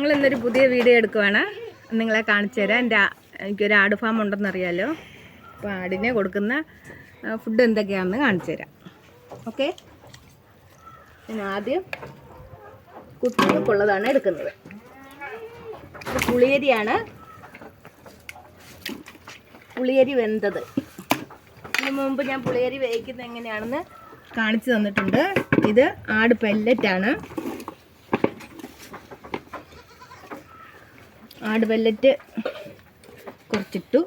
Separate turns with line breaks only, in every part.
ഞങ്ങൾ ഇന്നൊരു പുതിയ വീഡിയോ എടുക്കുവാണ്. നിങ്ങളെ കാണിച്ചു തരാം. എന്റെ എനിക്കൊരു ആട് ഫാം ഉണ്ടെന്നറിയാലോ. അപ്പോൾ ആടിനെ കൊടുക്കുന്ന ഫുഡ് എന്തൊക്കെയാണെന്ന് കാണിച്ചു തരാം. ഓക്കെ ഞാൻ ആദ്യം കുട്ടികൾക്കുള്ളതാണ് എടുക്കുന്നത്. പുളിയരിയാണ്. പുളിയരി വെന്തത്. ഇതിനു മുമ്പ് ഞാൻ പുളിയരി വേവിക്കുന്നത് എങ്ങനെയാണെന്ന് കാണിച്ചു തന്നിട്ടുണ്ട്. ഇത് ആട് പെല്ലറ്റാണ് ആട് വെല്ലറ്റ് കുറച്ചിട്ടു.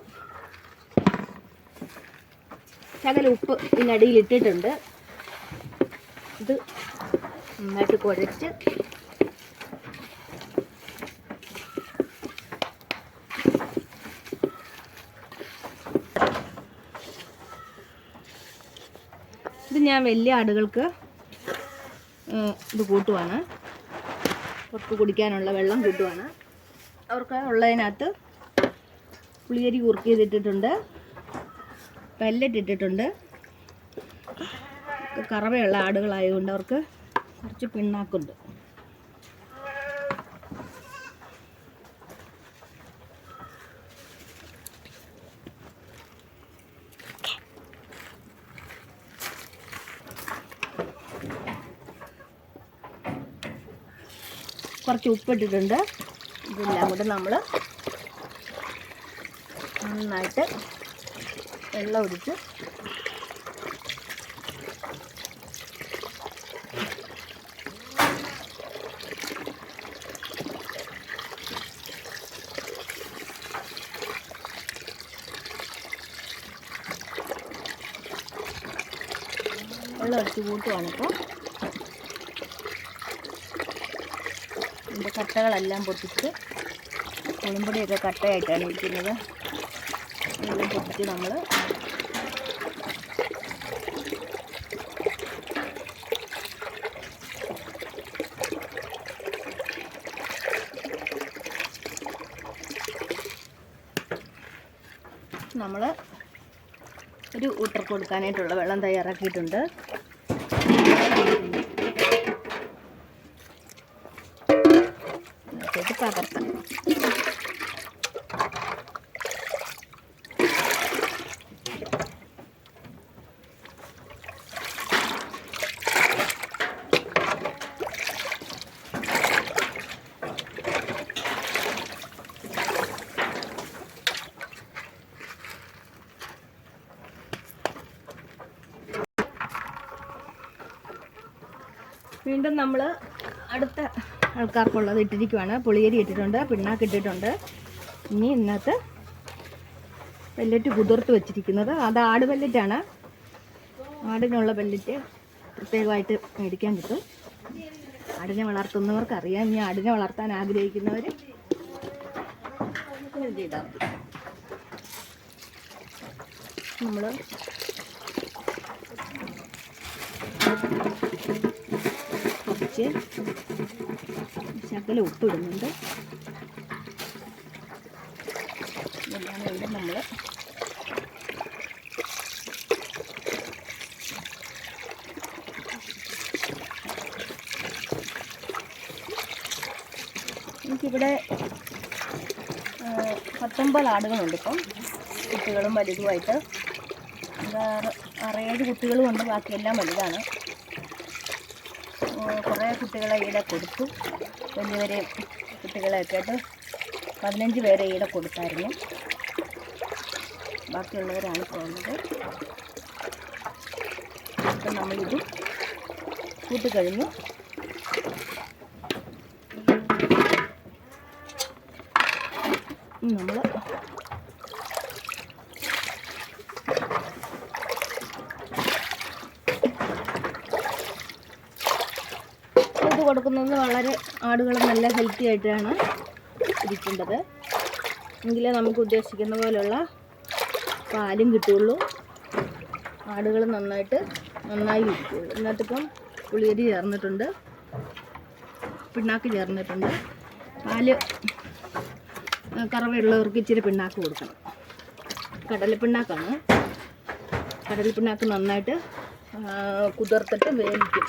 ശകല ഉപ്പ് ഇതിനടിയിൽ ഇട്ടിട്ടുണ്ട്. ഇത് നന്നായിട്ട് കുഴച്ച്. ഇത് ഞാൻ വലിയ ആടുകൾക്ക് ഇത് കൂട്ടുവാണ്. അവർക്ക് കുടിക്കാനുള്ള വെള്ളം കൂട്ടുവാണ്. അവർക്ക് ഉള്ളതിനകത്ത് പുളിയരി കുറുക്കി ചെയ്തിട്ടിട്ടുണ്ട് പെല്ലറ്റ് ഇട്ടിട്ടുണ്ട് കറവയുള്ള ആടുകളായതുകൊണ്ട് അവർക്ക് കുറച്ച് പിണ്ണാക്കുണ്ട്. കുറച്ച് ഉപ്പിട്ടിട്ടുണ്ട്. ഇതെല്ലാം കൂടെ നമ്മൾ നന്നായിട്ട് വെള്ളം ഒഴിച്ച് വെള്ളം ഒഴിച്ച് കൂട്ടുവാണിപ്പോൾ ഇതിന്റെ കട്ടകളെല്ലാം പൊട്ടിച്ച് കുളിമ്പൊടിയൊക്കെ കട്ടയായിട്ടാണ് ഇരിക്കുന്നത്. എല്ലാം പൊട്ടിച്ച് നമ്മൾ നമ്മൾ ഒരു ഊട്ടർ കൊടുക്കാനായിട്ടുള്ള വെള്ളം തയ്യാറാക്കിയിട്ടുണ്ട്. പകർത്താം വീണ്ടും നമ്മൾ അടുത്ത ആൾക്കാർക്കുള്ളത് ഇട്ടിരിക്കുവാണ്. പുളിയരി ഇട്ടിട്ടുണ്ട് പിണ്ണാക്ക് ഇട്ടിട്ടുണ്ട്. ഇനി ഇന്നത്തെ പെല്ലറ്റ് കുതിർത്ത് വെച്ചിരിക്കുന്നത്. അത് ആട് പെല്ലറ്റാണ് ആടിനുള്ള പെല്ലറ്റ് പ്രത്യേകമായിട്ട് മേടിക്കാൻ കിട്ടും. ആടിനെ വളർത്തുന്നവർക്ക് അറിയാം. ഇനി ആടിനെ വളർത്താൻ ആഗ്രഹിക്കുന്നവർ ചെയ്താൽ നമ്മൾ കുറച്ച് ശകല ഉപ്പിടുന്നുണ്ട്. ഇതെല്ലാം ഇവിടെ നമ്മൾ എനിക്കിവിടെ പത്തൊമ്പത് ആടുകളുണ്ട് ഇപ്പം. കുട്ടികളും വലുതുമായിട്ട്. അറേഴ് കുട്ടികളും ഉണ്ട്. ബാക്കിയെല്ലാം വലുതാണ്. കുറേ കുട്ടികളെ ഈടെ കൊടുത്തു. വലിയവരെ കുട്ടികളെയൊക്കെ ആയിട്ട് പതിനഞ്ച് പേരെ ഈടെ കൊടുത്തായിരുന്നു. ബാക്കിയുള്ളവരാണ് പോകുന്നത്. അപ്പം നമ്മളിത് കൂട്ടിക്കഴിഞ്ഞു നമ്മൾ ഇത് കൊടുക്കുന്നത് വളരെ ആടുകൾ നല്ല ഹെൽത്തി ആയിട്ടാണ് ഇരിക്കേണ്ടത്. എങ്കിലേ നമുക്ക് ഉദ്ദേശിക്കുന്ന പോലെയുള്ള പാലും കിട്ടുള്ളൂ ആടുകൾ നന്നായിട്ട് നന്നായി ഇരിക്കുള്ളൂ ഇതിനകത്തിപ്പം പുളിയരി ചേർന്നിട്ടുണ്ട്. പിണ്ണാക്ക് ചേർന്നിട്ടുണ്ട്. പാൽ കറവയുള്ളവർക്ക് ഇച്ചിരി പിണ്ണാക്ക് കൊടുക്കണം. കടലപ്പിണ്ണാക്കാണ്. കടലപ്പിണ്ണാക്ക് നന്നായിട്ട് കുതിർത്തിട്ട് വേവിക്കും.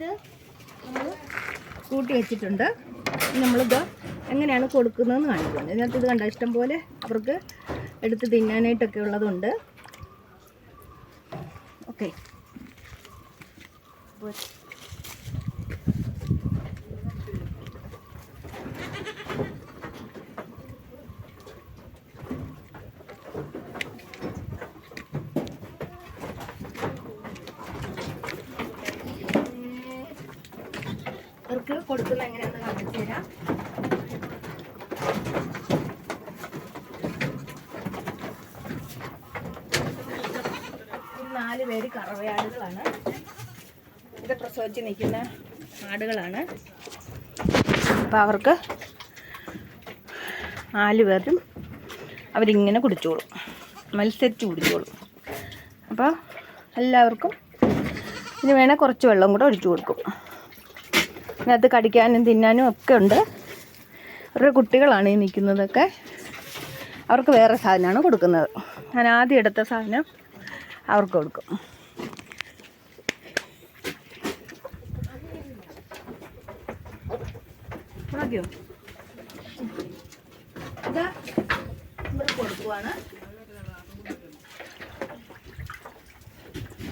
ഇത് നമ്മൾ കൂട്ടി വെച്ചിട്ടുണ്ട്. നമ്മളിത് എങ്ങനെയാണ് കൊടുക്കുന്നതെന്ന് കാണിക്കുന്നത് ഇതിനകത്ത് ഇത് കണ്ട? ഇഷ്ടം പോലെ അവർക്ക് എടുത്ത് തിന്നാനായിട്ടൊക്കെ ഉള്ളതുണ്ട്. ഓക്കെ. അപ്പോൾ അവർക്ക് കൊടുക്കുന്ന എങ്ങനെയാണെന്ന് കാണിച്ചു തരാം. നാല് പേര് കറവയാടുകളാണ്. ഇത് പ്രസവിച്ച് നിൽക്കുന്ന ആടുകളാണ്. അപ്പോൾ അവർക്ക് നാല് പേരും അവരിങ്ങനെ കുടിച്ചോളും. മത്സരിച്ച് കുടിച്ചോളും. അപ്പോൾ എല്ലാവർക്കും ഇനി വേണേൽ കുറച്ച് വെള്ളം കൂടെ ഒഴിച്ചു കൊടുക്കും. ഇതിനകത്ത് കടിക്കാനും തിന്നാനും ഒക്കെ ഉണ്ട്. അവരുടെ കുട്ടികളാണ് ഈ നിൽക്കുന്നതൊക്കെ. അവർക്ക് വേറെ സാധനമാണ് കൊടുക്കുന്നത്. ഞാൻ ആദ്യം എടുത്ത സാധനം അവർക്ക് കൊടുക്കും. കൊടുക്കുവാണ്.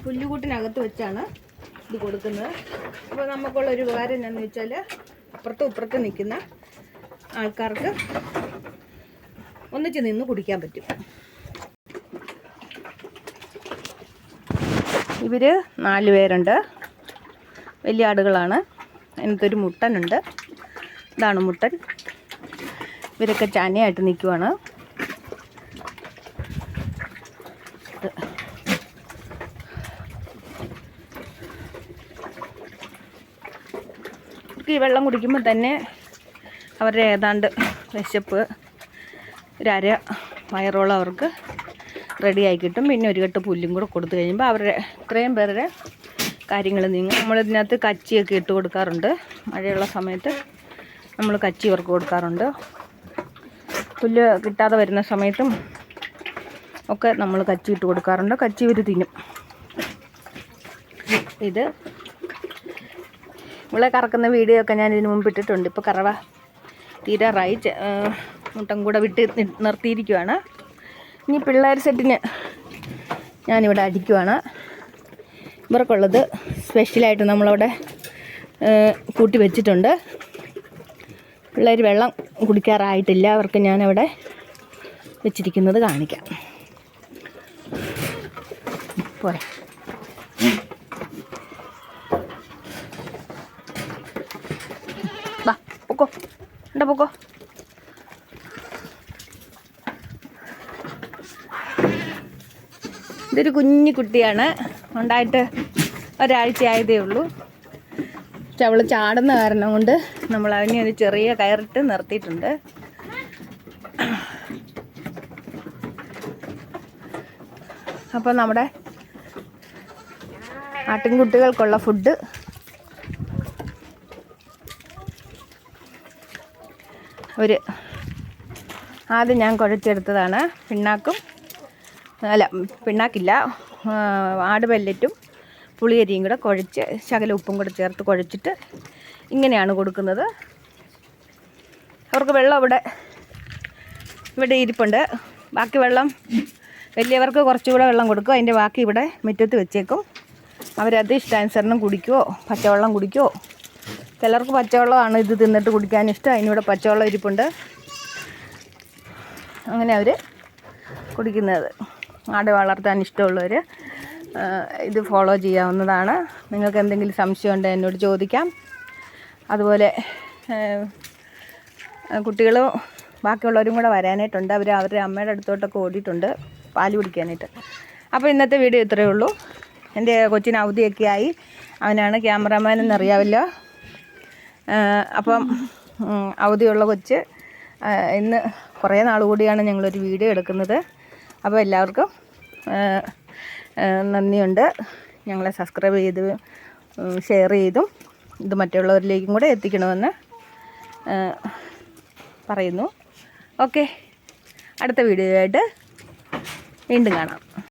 പുല്ലുകൂട്ടിനകത്ത് വെച്ചാണ് ഇത് കൊടുക്കുന്നത്. അപ്പോൾ നമുക്കുള്ള ഒരു ഉപകാരം എന്താണെന്ന് വെച്ചാൽ അപ്പുറത്തും ഇപ്പുറത്തും നിൽക്കുന്ന ആൾക്കാർക്ക് ഒന്നിച്ച് നിന്ന് കുടിക്കാൻ പറ്റും. ഇവർ നാല് പേരുണ്ട്. വലിയ ആടുകളാണ്. അതിനകത്തൊരു മുട്ടനുണ്ട്. ഇതാണ് മുട്ടൻ. ഇവരൊക്കെ ചാനയായിട്ട് നിൽക്കുവാണ്. അവർക്ക് ഈ വെള്ളം കുടിക്കുമ്പോൾ തന്നെ അവരുടെ ഏതാണ്ട് വിശപ്പ് ഒരു അര വയറോളം അവർക്ക് റെഡിയായി കിട്ടും. പിന്നെ ഒരു കെട്ട് പുല്ലും കൂടെ കൊടുത്തു കഴിയുമ്പോൾ അവരുടെ ഇത്രയും പേരുടെ കാര്യങ്ങൾ നീങ്ങും. നമ്മളിതിനകത്ത് കച്ചിയൊക്കെ ഇട്ട് കൊടുക്കാറുണ്ട്. മഴയുള്ള സമയത്ത് നമ്മൾ കച്ചി ഇവർക്ക് കൊടുക്കാറുണ്ട്. പുല്ല് കിട്ടാതെ വരുന്ന സമയത്തും ഒക്കെ നമ്മൾ കച്ചി ഇട്ട് കൊടുക്കാറുണ്ട്. കച്ചി ഇവർ തിന്നും. ഇത് ഇവളെ കറക്കുന്ന വീഡിയോ ഒക്കെ ഞാൻ ഇതിന് മുമ്പ് ഇട്ടിട്ടുണ്ട്. ഇപ്പോൾ കറവ തീരാറായി. മുട്ടം കൂടെ വിട്ട് നിർത്തിയിരിക്കുവാണ്. ഇനി പിള്ളേർ സെറ്റിന് ഞാനിവിടെ അടിക്കുവാണ്. ഇവർക്കുള്ളത് സ്പെഷ്യലായിട്ട് നമ്മളവിടെ കൂട്ടി വെച്ചിട്ടുണ്ട്. പിള്ളേർ വെള്ളം കുടിക്കാറായിട്ടില്ല. അവർക്ക് ഞാനവിടെ വെച്ചിരിക്കുന്നത് കാണിക്കാം. പോരെ. പൊക്കോ. എന്താ പൊക്കോ. ഇതൊരു കുഞ്ഞു കുട്ടിയാണ്. ഉണ്ടായിട്ട് ഒരാഴ്ച ആയതേ ഉള്ളൂ. പക്ഷെ അവൾ ചാടുന്ന കാരണം കൊണ്ട് നമ്മൾ അതിനെ ഒരു ചെറിയ കയറിട്ട് നിർത്തിയിട്ടുണ്ട്. അപ്പോൾ നമ്മുടെ ആട്ടിൻകുട്ടികൾക്കുള്ള ഫുഡ് ഒരു ആദ്യം ഞാൻ കുഴച്ചെടുത്തതാണ് പിണ്ണാക്കും. അല്ല പിണ്ണാക്കില്ല. ആട് പെല്ലറ്റും പുളിയരിയും കൂടെ കുഴച്ച് ശകല ഉപ്പും കൂടെ ചേർത്ത് കുഴച്ചിട്ട് ഇങ്ങനെയാണ് കൊടുക്കുന്നത്. അവർക്ക് വെള്ളം ഇവിടെ ഇവിടെ ഇരിപ്പുണ്ട്. ബാക്കി വെള്ളം വലിയവർക്ക് കുറച്ചുകൂടെ വെള്ളം കൊടുക്കും. അതിന്റെ ബാക്കി ഇവിടെ മുറ്റത്ത് വെച്ചേക്കും. അവരത് ഇഷ്ടാനുസരണം കുടിക്കുമോ പച്ചവെള്ളം കുടിക്കുമോ ചിലർക്ക് പച്ചവെള്ളമാണ് ഇത് തിന്നിട്ട് കുടിക്കാൻ ഇഷ്ടം. അതിനിവിടെ പച്ചവെള്ളം ഇരിപ്പുണ്ട്. അങ്ങനെ അവർ കുടിക്കുന്നത്. ആട് വളർത്താൻ ഇഷ്ടമുള്ളവർ ഇത് ഫോളോ ചെയ്യാവുന്നതാണ്. നിങ്ങൾക്ക് എന്തെങ്കിലും സംശയം ഉണ്ടെങ്കിൽ എന്നോട് ചോദിക്കാം. അതുപോലെ കുട്ടികൾ ബാക്കിയുള്ളവരും കൂടെ വരാനായിട്ടുണ്ട്. അവർ അവരുടെ അമ്മയുടെ അടുത്തോട്ടൊക്കെ ഓടിയിട്ടുണ്ട് പാൽ കുടിക്കാനായിട്ട്. അപ്പോൾ ഇന്നത്തെ വീഡിയോ ഇത്രയേ ഉള്ളൂ. എന്റെ കൊച്ചിന് അവധിയൊക്കെ ആയി. അവനാണ് ക്യാമറമാൻ എന്നറിയാവല്ലോ അപ്പം അവധിയുള്ള കൊച്ച് ഇന്ന് കുറേ നാൾ കൂടിയാണ് ഞങ്ങളൊരു വീഡിയോ എടുക്കുന്നത്. അപ്പോൾ എല്ലാവർക്കും നന്ദിയുണ്ട്. ഞങ്ങളെ സബ്സ്ക്രൈബ് ചെയ്ത് ഷെയർ ചെയ്തും ഇത് മറ്റുള്ളവരിലേക്കും കൂടെ എത്തിക്കണമെന്ന് പറയുന്നു. ഓക്കെ അടുത്ത വീഡിയോ ആയിട്ട് വീണ്ടും കാണാം.